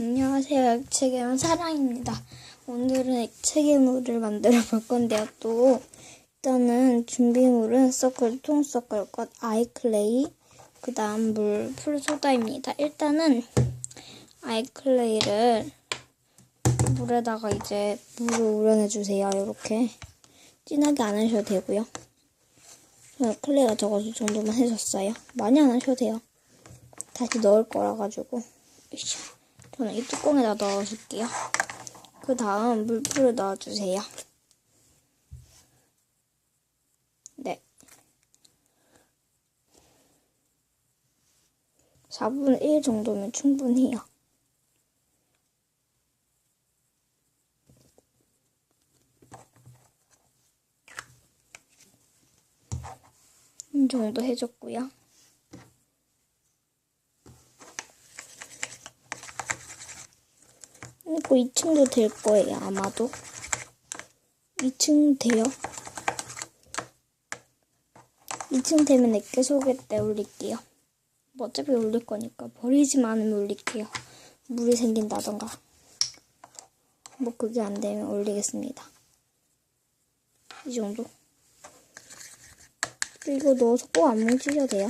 안녕하세요. 액체괴물 사랑입니다. 오늘은 액체괴물을 만들어 볼 건데요. 또 일단은 준비물은 서클, 통서클 것, 아이클레이, 그 다음 물, 풀소다입니다. 일단은 아이클레이를 물에다가 이제 물을 우려내주세요. 이렇게 진하게 안 하셔도 되고요. 저는 클레이가 적어서 이 정도만 해줬어요. 많이 안 하셔도 돼요. 다시 넣을 거라 가지고. 저는 이 뚜껑에다 넣어줄게요. 그 다음 물풀을 넣어주세요. 네. 4분의 1 정도면 충분해요. 이 정도 해줬고요. 이거 2층도 될 거예요, 아마도. 2층 돼요. 2층 되면 내게 소개 때 올릴게요. 뭐 어차피 올릴 거니까 버리지만 않으면 올릴게요. 물이 생긴다던가. 뭐 그게 안 되면 올리겠습니다. 이 정도. 이거 넣어서 꼭 안 뭉치셔도 돼요.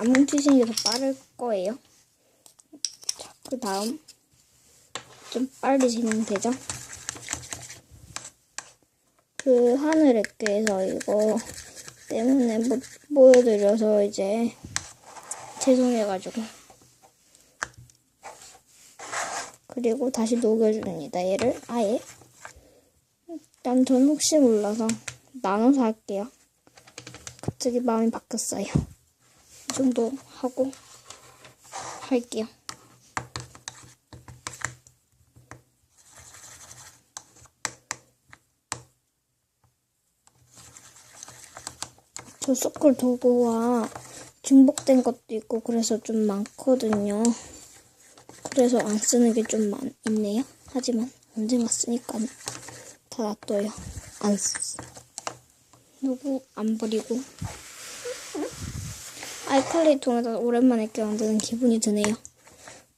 안 뭉치시는 게 더 빠를 거예요. 자, 그 다음 좀 빨리 진행 되죠? 그 하늘에께서 이거 때문에 못 보여드려서 이제 죄송해가지고 그리고 다시 녹여줍니다. 얘를 아예 일단 전 혹시 몰라서 나눠서 할게요. 갑자기 마음이 바뀌었어요. 이 정도 하고 할게요. 저 서클 도구와 중복된 것도 있고 그래서 좀 많거든요. 그래서 안 쓰는 게 좀 있네요. 하지만 언젠가 쓰니까 다 놔둬요. 안 쓰. 누구 안 버리고. 통해서 오랜만에 만드는 기분이 드네요.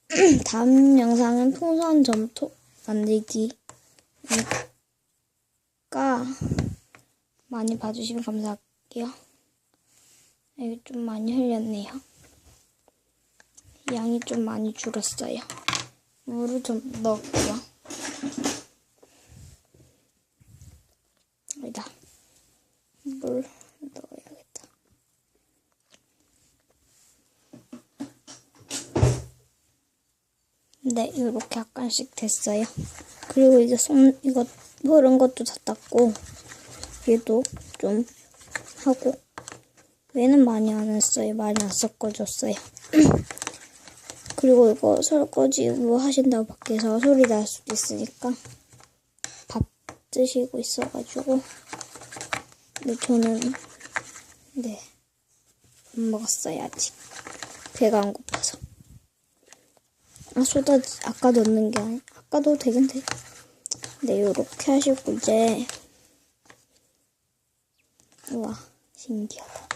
다음 영상은 풍선 점토 만들기니까 많이 봐주시면 감사할게요. 여기 좀 많이 흘렸네요. 양이 좀 많이 줄었어요. 물을 좀 넣을게요. 여기다 물 넣어야겠다. 네, 이렇게 약간씩 됐어요. 그리고 이제 손, 이거 흐른 것도 다 닦고, 얘도 좀 하고, 얘는 많이 안 했어요. 많이 안 섞어줬어요. 그리고 이거 설거지 뭐 하신다고 밖에서 소리 날 수도 있으니까 밥 드시고 있어가지고 근데 저는 네안 먹었어요 아직 배가 안 고파서 아 소다 아까 넣는 게 아니 아까 도 되긴 돼. 네 요렇게 하시고 이제 우와 신기하다.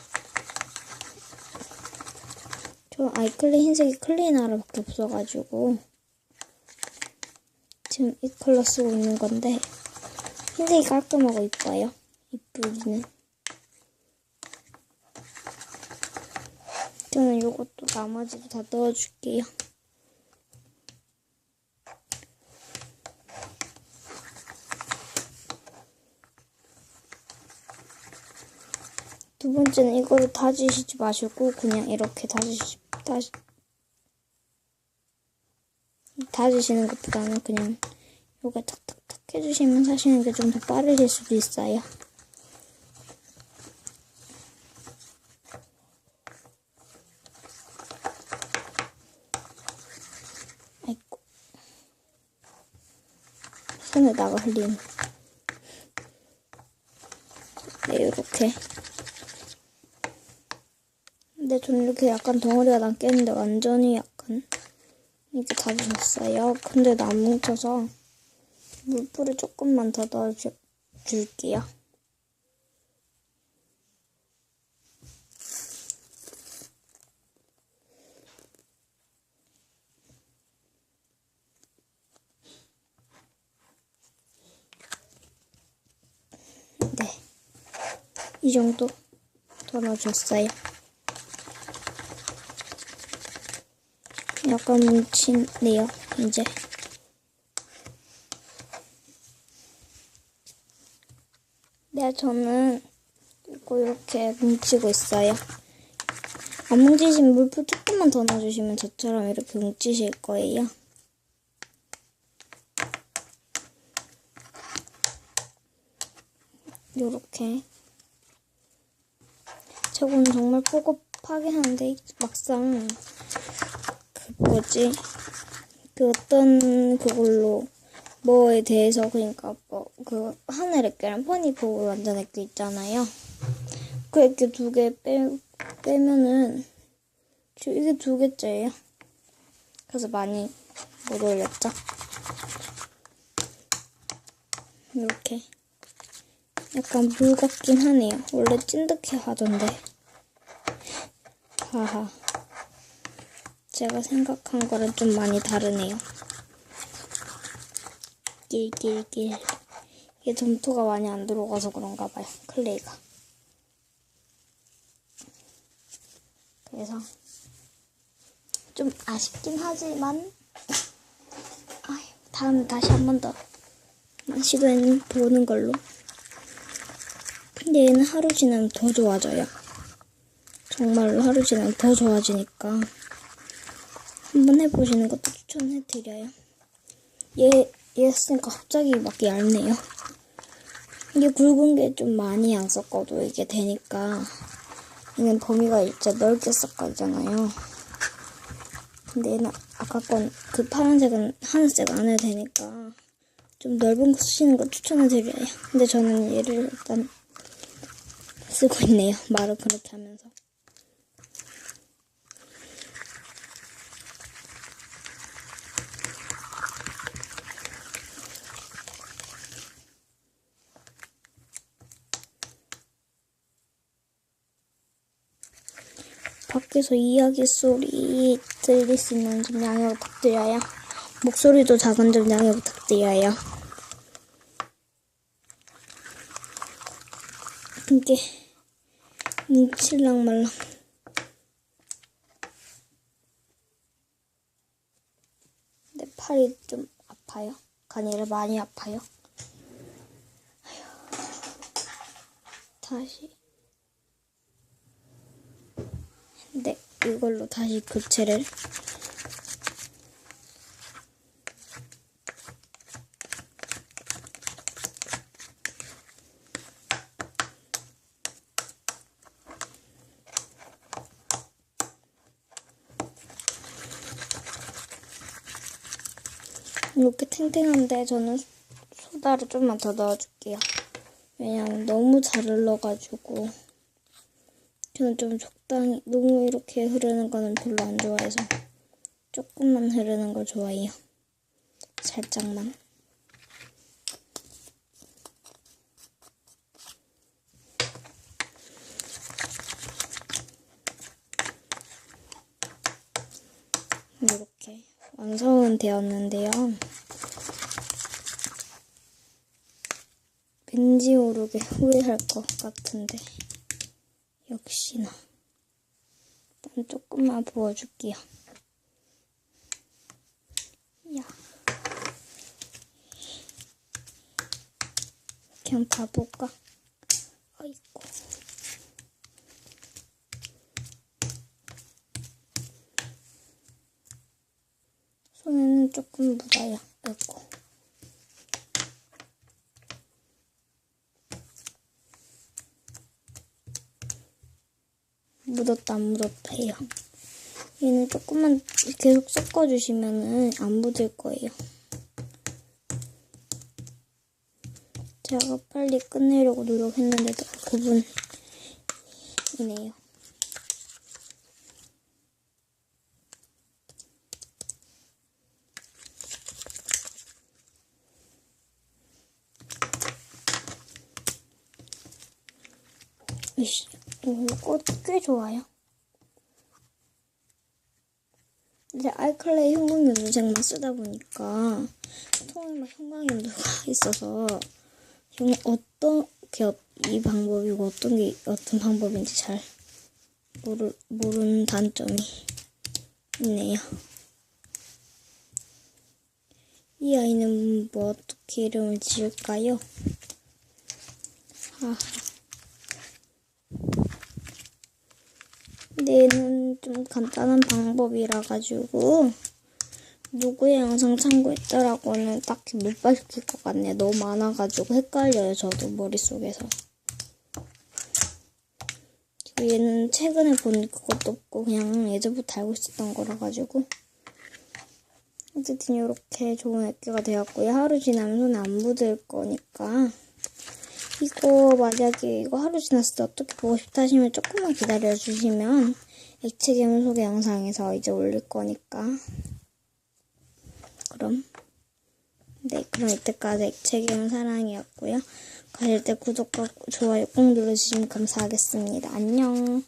저 아이클리 흰색이 클리나라밖에 없어가지고 지금 이 컬러 쓰고 있는 건데 흰색이 깔끔하고 이뻐요. 이쁘기는. 저는 이것도 나머지도 다 넣어줄게요. 두 번째는 이거를 다지시지 마시고 그냥 이렇게 다지시 다시 다지시는 것보다는 그냥 요거 탁탁탁 해주시면 사시는 게 좀 더 빠르실 수도 있어요. 아이고. 손에다가 흘린 네 요렇게 근데 좀 이렇게 약간 덩어리가 남겠는데 완전히 약간 이렇게 다 묻었어요. 근데 나 안 뭉쳐서 물풀을 조금만 더 넣어줄게요. 네. 이 정도 더 넣어줬어요. 약간 뭉치네요, 이제. 네, 저는 이거 이렇게 뭉치고 있어요. 안 뭉치시면 물풀 조금만 더 넣어주시면 저처럼 이렇게 뭉치실 거예요. 요렇게. 저건 정말 뽀급하긴 한데, 막상, 그 뭐지, 그 어떤 그걸로, 뭐에 대해서, 그러니까 뭐, 그 하늘 액계랑 퍼니포그 완전 액계 있잖아요. 그 액계 두개 빼, 빼면은, 저 이게 두 개째예요. 그래서 많이 못 올렸죠. 이렇게. 약간 물 같긴 하네요. 원래 찐득해 하던데. 하하. 제가 생각한 거랑 좀 많이 다르네요. 길길길. 이게 점토가 많이 안 들어가서 그런가 봐요. 클레이가. 그래서 좀 아쉽긴 하지만 아휴, 다음에 다시 한 번 더 시도해 보는 걸로. 근데 얘는 하루 지나면 더 좋아져요. 정말로 하루 지나면 더 좋아지니까 한번 해보시는 것도 추천해드려요. 얘, 얘 쓰니까 갑자기 막 얇네요. 이게 굵은 게 좀 많이 안 섞어도 이게 되니까 얘는 범위가 진짜 넓게 섞어잖아요. 근데 얘는 아까 건 그 파란색은 하늘색 안 해도 되니까 좀 넓은 거 쓰시는 거 추천해드려요. 근데 저는 얘를 일단 쓰고 있네요. 말을 그렇게 하면서. 밖에서 이야기 소리 들릴 수 있는 점 양해 부탁드려요. 목소리도 작은 점 양해 부탁드려요. 이게 뭉칠랑 말랑 내 팔이 좀 아파요. 아니라 많이 아파요. 다시 네 이걸로 다시 교체를 이렇게 탱탱한데 저는 소다를 좀만 더 넣어줄게요. 왜냐면 너무 잘 흘러가지고 저는 좀 적당히 너무 이렇게 흐르는 거는 별로 안 좋아해서 조금만 흐르는 걸 좋아해요. 살짝만. 이렇게 완성은 되었는데요. 왠지 모르게 후회할 것 같은데 역시나 일단 조금만 부어줄게요. 야 한번 봐볼까? 아이고 손에는 조금 묻어요. 아이고. 묻었다 안 묻었다 해요. 얘는 조금만 계속 섞어주시면은 안 묻을 거예요. 제가 빨리 끝내려고 노력했는데도 9분이네요. 이씨, 이거 꽤 좋아요. 이제 알칼레이 형광염 도색만 쓰다 보니까 통에 막 형광염도가 있어서 형 어떻게 이 방법이고 어떤 게 어떤 방법인지 잘 모르 모르는 단점이 있네요. 이 아이는 뭐 어떻게 이름을 지을까요? 아. 얘는 좀 간단한 방법이라 가지고 누구의 영상 참고했더라고는 딱히 못 밝힐 것 같네요. 너무 많아가지고 헷갈려요. 저도 머릿속에서. 얘는 최근에 본 그것도 없고 그냥 예전부터 알고 있었던 거라 가지고 어쨌든 이렇게 좋은 액기가 되었고요. 하루 지나면 손에 안 묻을 거니까 이거 만약에 이거 하루 지났을 때 어떻게 보고 싶다 하시면 조금만 기다려 주시면 액체 괴물 소개 영상에서 이제 올릴 거니까 그럼 네 그럼 이때까지 액체 괴물 사랑이었고요. 가실 때 구독과 좋아요 꼭 눌러주시면 감사하겠습니다. 안녕